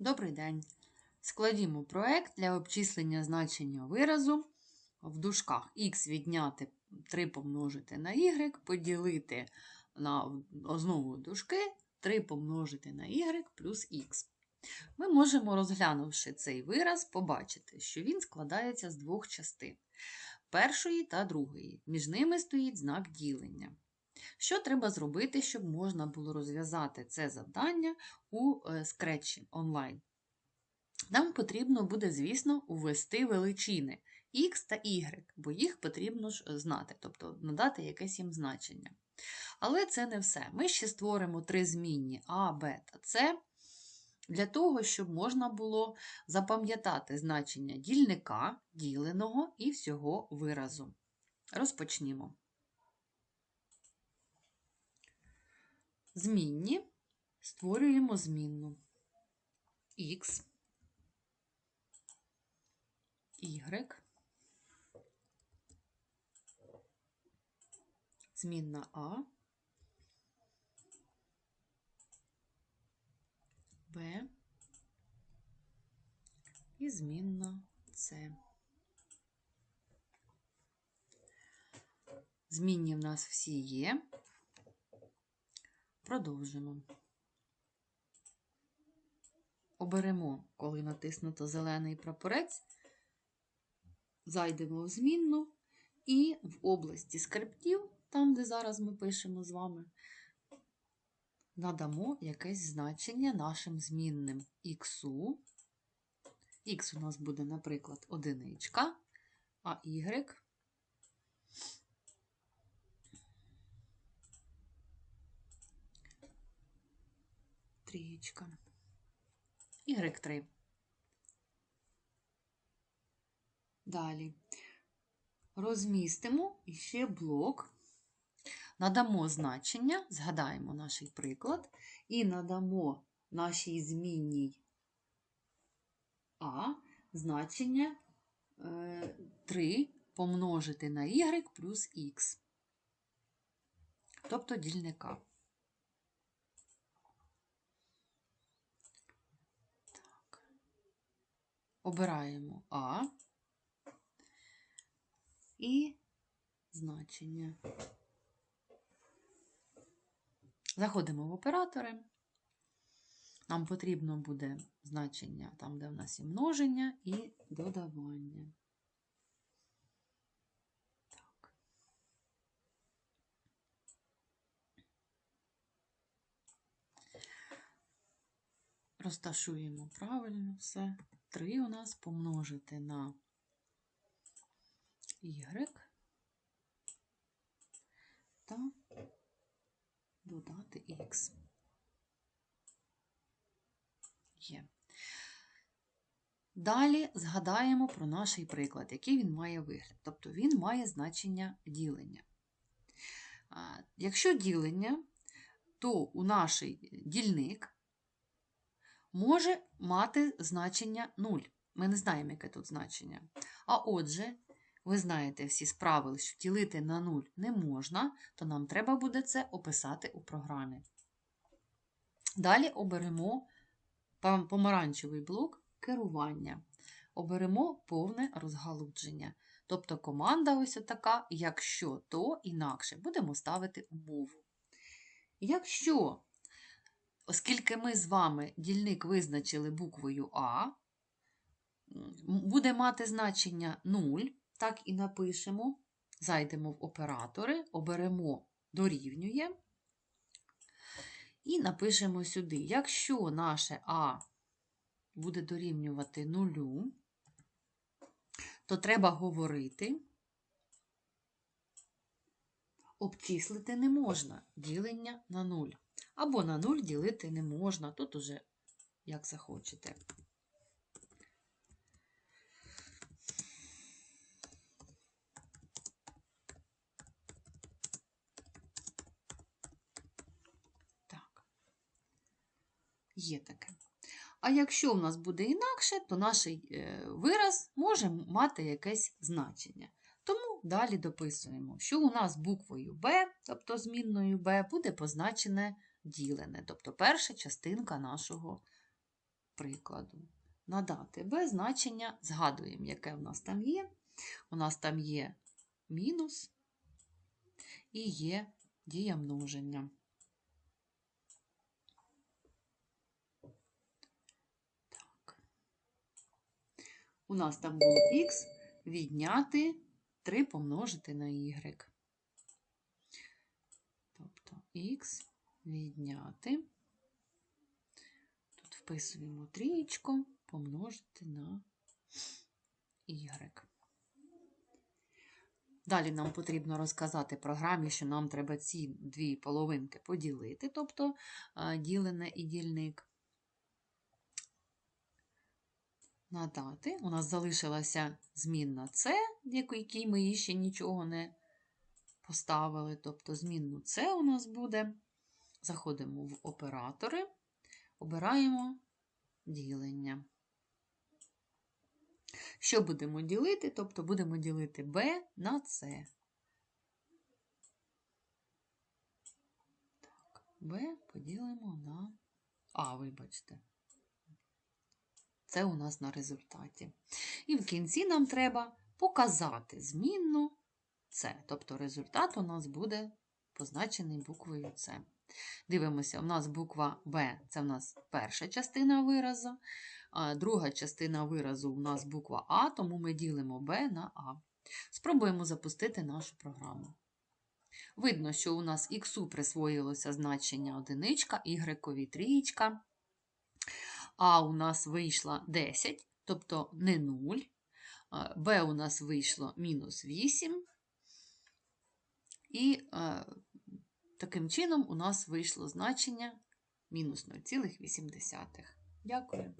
Добрий день. Складімо проект для обчислення значення виразу в дужках х відняти 3 помножити на y, поділити на знову дужки 3 помножити на y плюс х. Ми можемо, розглянувши цей вираз, побачити, що він складається з двох частин першої та другої. Між ними стоїть знак ділення. Що треба зробити, щоб можна було розв'язати це завдання у е, Scratch онлайн? Нам потрібно буде, звісно, ввести величини x та y, бо їх потрібно ж знати, тобто надати якесь їм значення. Але це не все. Ми ще створимо три змінні А, Б та С для того, щоб можна було запам'ятати значення дільника, діленого і всього виразу. Розпочнімо. Змінні створюємо змінну x, y, змінна А, Б і змінна С. Змінні в нас всі є. Продовжимо. Оберемо, коли натиснуто зелений прапорець, зайдемо в змінну і в області скриптів, там, де зараз ми пишемо з вами, надамо якесь значення нашим змінним х. Х у нас буде, наприклад, одиничка, а y трієчка. Y3. Далі розмістимо іще блок, надамо значення, згадаємо наш приклад, і надамо нашій змінній А значення 3 помножити на y плюс х, тобто дільника. Обираємо А і значення. Заходимо в оператори. Нам потрібно буде значення там, де в нас є множення і додавання. Так. Розташуємо правильно все. 3 у нас помножити на y та додати х. Є. Далі згадаємо про наш приклад, який він має вигляд. Тобто він має значення ділення. Якщо ділення, то у наш дільник може мати значення 0. Ми не знаємо, яке тут значення. А отже, ви знаєте всі справи, що ділити на 0 не можна, то нам треба буде це описати у програмі. Далі оберемо помаранчевий блок керування. Оберемо повне розгалудження. Тобто команда ось така, якщо то інакше, будемо ставити умову. Якщо Оскільки ми з вами дільник визначили буквою А, буде мати значення 0, так і напишемо. Зайдемо в оператори, оберемо дорівнює і напишемо сюди. Якщо наше А буде дорівнювати 0, то треба говорити, обчислити не можна ділення на 0. Або на 0 ділити не можна, тут уже як захочете. Так, є таке. А якщо в нас буде інакше, то наш е, вираз може мати якесь значення. Тому далі дописуємо, що у нас буквою Б, тобто змінною Б, буде позначене ділене, тобто перша частинка нашого прикладу. Надати b значення, згадуємо, яке в нас там є. У нас там є мінус і є дія множення. Так. У нас там було х відняти 3 помножити на y. Тобто х відняти. Тут вписуємо трієчку, помножити на y. Далі нам потрібно розказати програмі, що нам треба ці дві половинки поділити, тобто е, ділене і дільник. Надати. У нас залишилася змінна С, якій ми її ще нічого не поставили. Тобто змінну С у нас буде. Заходимо в оператори, обираємо ділення. Що будемо ділити? Тобто будемо ділити b на c. Так, b поділимо на А, вибачте. Це у нас на результаті. І в кінці нам треба показати змінну С. Тобто результат у нас буде позначений буквою С. Дивимося, у нас буква Б це у нас перша частина виразу. Друга частина виразу у нас буква А, тому ми ділимо Б на А. Спробуємо запустити нашу програму. Видно, що у нас х присвоїлося значення одиничка, y трієчка. А у нас вийшла 10, тобто не 0. Б у нас вийшло мінус 8. І е, таким чином у нас вийшло значення мінус 0,8. Дякую.